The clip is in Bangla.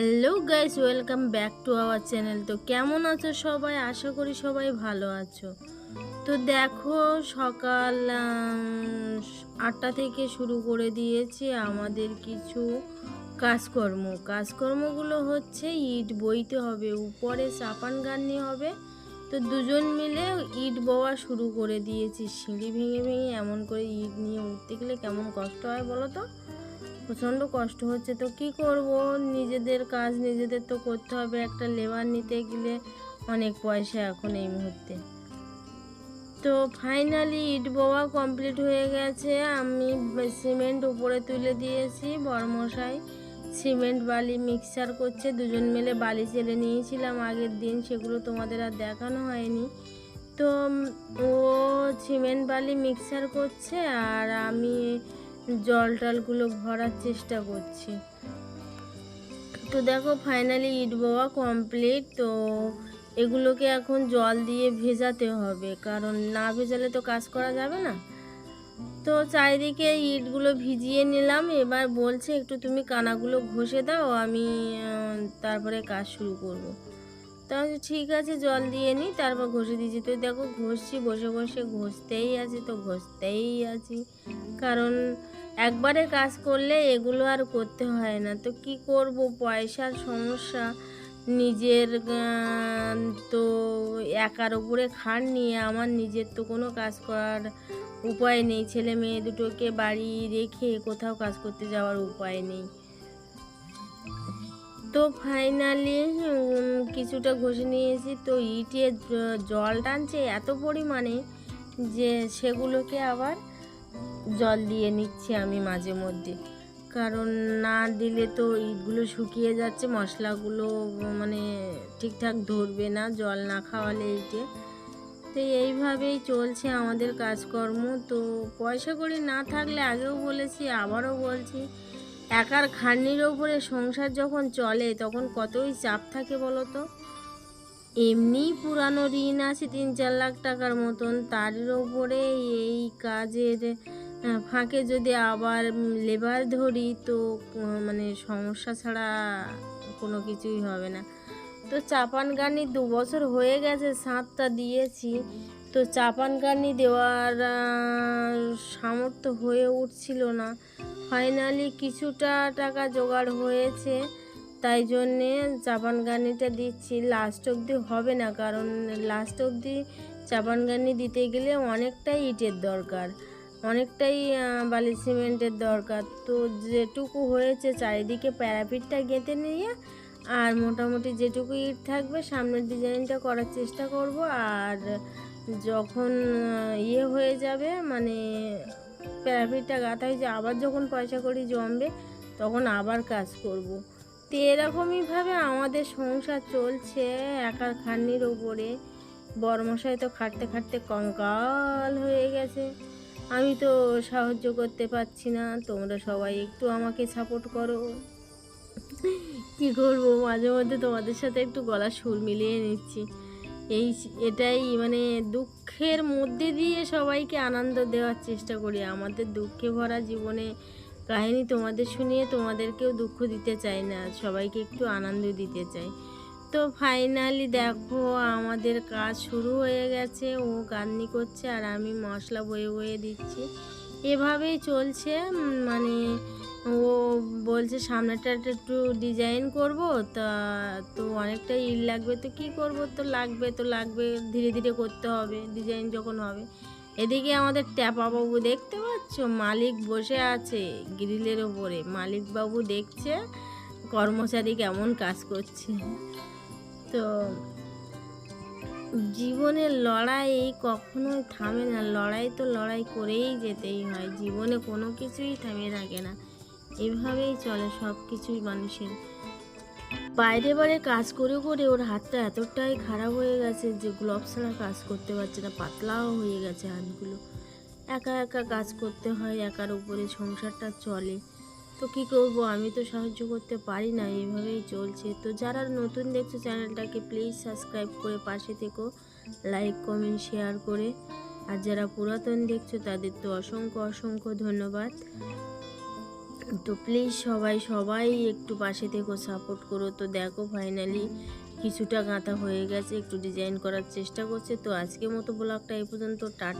Hello guys, welcome back to our channel. তো কেমন আছো সবাই? আশা করি সবাই ভালো আছো। তো দেখো, সকাল আটটা থেকে শুরু করে দিয়েছি আমাদের কিছু কাজকর্ম। কাজকর্মগুলো হচ্ছে ইট বইতে হবে, উপরে চাপান গান্নি হবে। তো দুজন মিলে ইট বওয়া শুরু করে দিয়েছি। সিঁড়ি ভেঙে ভেঙে এমন করে ইট নিয়ে উঠতে গেলে কেমন কষ্ট হয় বলো তো? প্রচণ্ড কষ্ট হচ্ছে, তো কি করব? নিজেদের কাজ নিজেদের তো করতে হবে, একটা লেবার নিতে গেলে অনেক পয়সা এখন এই মুহূর্তে। তো ফাইনালি ইট বোয়া কমপ্লিট হয়ে গেছে, আমি সিমেন্ট উপরে তুলে দিয়েছি বরমশাই সিমেন্ট বালি মিক্সার করছে, দুজন মিলে বালি চেলে নিয়েছিলাম, আগের দিন সেগুলো তোমাদের আর দেখানো হয়নি। তো ও সিমেন্ট বালি মিক্সার করছে, আর আমি জল টলগুলো ভরার চেষ্টা করছি তো দেখো ফাইনালি ইট বোয়া কমপ্লিট তো এগুলোকে এখন জল দিয়ে ভেজাতে হবে, কারণ না ভেজালে তো কাজ করা যাবে না তো চারিদিকে ইটগুলো ভিজিয়ে নিলাম, এবার বলছে একটু তুমি কানাগুলো ঘষে দাও, আমি তারপরে কাজ শুরু করব। তা ঠিক আছে, জল দিয়ে নিই তারপর ঘষে দিয়েছি। তো দেখো, ঘষছি, বসে বসে ঘষতেই আছি, তো ঘষতেই আছি। কারণ একবারে কাজ করলে এগুলো আর করতে হয় না। তো কি করব? পয়সার সমস্যা। নিজের তো একার উপরে খাট নিয়ে আমার নিজের তো কোনো কাজ করার উপায় নেই। ছেলে মেয়ে দুটোকে বাড়ি রেখে কোথাও কাজ করতে যাওয়ার উপায় নেই। তো ফাইনালি কিছুটা ঘষে নিয়েছি। তো ইটে জল টানছে এত পরিমাণে যে সেগুলোকে আবার জল দিয়ে নিচ্ছি আমি মাঝে মধ্যে। কারণ না দিলে তো ইটগুলো শুকিয়ে যাচ্ছে, মশলাগুলো মানে ঠিকঠাক ধরবে না জল না খাওয়ালে ইটে। তো এইভাবেই চলছে আমাদের কাজকর্ম। তো পয়সা করি না থাকলে আগেও বলেছি, আবারও বলছি একার খাটনির ওপরে সংসার যখন চলে, তখন কতই চাপ থাকে বলো তো? এমনি পুরানো ঋণ আছে তিন চার লাখ টাকার মতন, তার ওপরে এই কাজের ফাঁকে যদি আবার লেবার ধরি, তো মানে সমস্যা ছাড়া কোনো কিছুই হবে না। তো চাপান গানি দু বছর হয়ে গেছে, সাঁতটা দিয়েছি। তো চাপান গানি দেওয়ার সামর্থ্য হয়ে উঠছিল না। ফাইনালি কিছুটা টাকা জোগাড় হয়েছে, তাই জন্যে চাপান গানিটা দিচ্ছি। লাস্ট অবধি হবে না, কারণ লাস্ট অবধি চাপান গানি দিতে গেলে অনেকটাই ইটের দরকার, অনেকটাই বালি সিমেন্টের দরকার। তো যেটুকু হয়েছে চারিদিকে প্যারাপিটটা গেঁথে নিয়ে আর মোটামুটি যেটুকু ইট থাকবে, সামনের ডিজাইনটা করার চেষ্টা করব। আর যখন ইয়ে হয়ে যাবে মানে প্যারাপিটটা গাঁথা হয়েছে আবার যখন পয়সা করি জমবে, তখন আবার কাজ করব। তো এরকমইভাবে আমাদের সংসার চলছে একার খান্নির ওপরে। বরমশাই তো খাটতে খাটতে কঙ্কাল হয়ে গেছে। আমি তো সাহায্য করতে পারছি না, তোমরা সবাই একটু আমাকে সাপোর্ট করো। কি করব? মাঝে মধ্যে তোমাদের সাথে একটু গলা সুর মিলিয়ে নিচ্ছি। এই এটাই মানে দুঃখের মধ্যে দিয়ে সবাইকে আনন্দ দেওয়ার চেষ্টা করি। আমাদের দুঃখে ভরা জীবনে কাহিনী তোমাদের শুনিয়ে তোমাদেরকেও দুঃখ দিতে চাই না, সবাইকে একটু আনন্দ দিতে চাই। তো ফাইনালি দেখো, আমাদের কাজ শুরু হয়ে গেছে, ও গান্নি করছে আর আমি মশলা বয়ে বয়ে দিচ্ছি। এভাবেই চলছে মানে ও বলছে সামনেটা একটু ডিজাইন করব, তা তো অনেকটা ইল লাগবে, তো কি করব? তো লাগবে তো লাগবে, ধীরে ধীরে করতে হবে ডিজাইন যখন হবে। এদিকে আমাদের ট্যাপা বাবু দেখতে পাচ্ছ? মালিক বসে আছে গ্রিলের ওপরে। মালিক বাবু দেখছে, কর্মচারী কেমন কাজ করছে। তো জীবনের লড়াই কখনোই থামে না, লড়াই তো লড়াই করেই যেতেই হয়, জীবনে কোনো কিছুই থামে থাকে না। এভাবেই চলে সব কিছুই মানুষের। বাইরে বাইরে কাজ করে করে ওর হাতটা এতটাই খারাপ হয়ে গেছে যে গ্লোভস ছাড়া কাজ করতে পারছে না, পাতলাও হয়ে গেছে হাতগুলো। একা একা কাজ করতে হয়, একার উপরে সংসারটা চলে। তো কী করব, আমি তো সাহায্য করতে পারি না এইভাবেই চলছে। তো যারা নতুন দেখছ চ্যানেলটাকে প্লিজ সাবস্ক্রাইব করে পাশে থেকো লাইক কমেন্ট শেয়ার করে। আর যারা পুরাতন দেখছ তাদের তো অসংখ্য অসংখ্য ধন্যবাদ। তো প্লিজ সবাই সবাই একটু পাশে থেকো সাপোর্ট করো। তো দেখো ফাইনালি কিছুটা গাঁথা হয়ে গেছে, একটু ডিজাইন করার চেষ্টা করছে। তো আজকে মতো ব্লগটা এই পর্যন্ত, টাটা।